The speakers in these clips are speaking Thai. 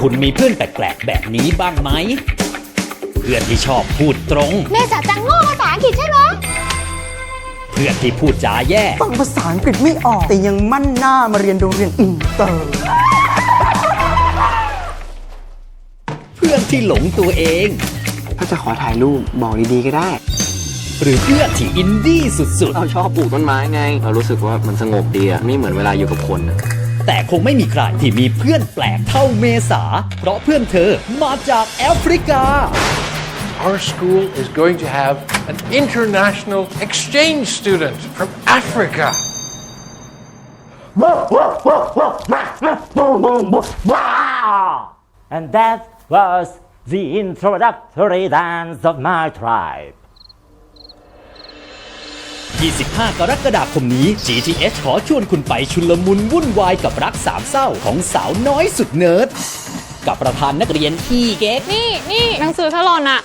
คุณมีเพื่อนแปลกๆแบบนี้บ้างไหม เพื่อนที่ชอบพูดตรงแม่จ๋าจังโง่ภาษาอังกฤษใช่ไหมเพื่อนที่พูดจาแย่ ฟังภาษาอังกฤษไม่ออก แต่ยังมั่นหน้ามาเรียนโรงเรียนอินเตอร์ เพื่อนที่หลงตัวเอง ถ้าจะขอถ่ายรูปบอกดีๆก็ได้ หรือเพื่อนที่อินดี้สุดเราชอบปลูกต้นไม้ไง เรารู้สึกว่ามันสงบดีอะไม่เหมือนเวลาอยู่กับคนอะๆ แต่คงไม่มีใครที่มีเพื่อนแปลกเท่าเมษา เพราะเพื่อนเธอมาจากแอฟริกา Our school is going to have an international exchange student from Africa. And that was the introductory dance of my tribe. 25 กรกฎาคมนี้ GTH ขอชวนคุณไปชุลมุนวุ่นวายกับรักสามเศร้าของสาวน้อยสุดเนิร์ดกับประธานนักเรียนที่เก๊กนี่นี่หนังสือทะลอนอะ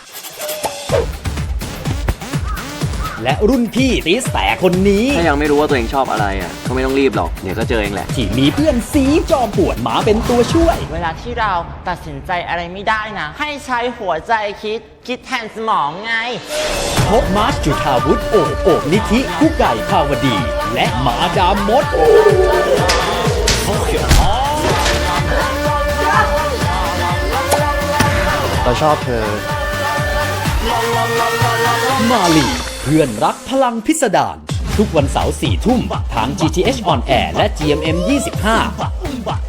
และรุ่นพี่ติสแต่คนนี้ถ้ายังไม่รู้ว่าตัวเองชอบอะไรอะก็ไม่ต้องรีบหรอกเดี๋ยวก็เจอเองแหละ ที่มีเพื่อนสีจอมปวดมาเป็นตัวช่วย เวลาที่เราตัดสินใจอะไรไม่ได้นะ ให้ใช้หัวใจคิด คิดแทนสมองไง พบมาร์ชจุธาวุฒิโอบโอบนิธิผู้ไก่ภาวดี และหมาดามมด เราชอบเธอ มาลี เพื่อนรักพลังพิสดารทุกวันเสาร์สี่ทุ่มทาง GTH on Air และ GMM 25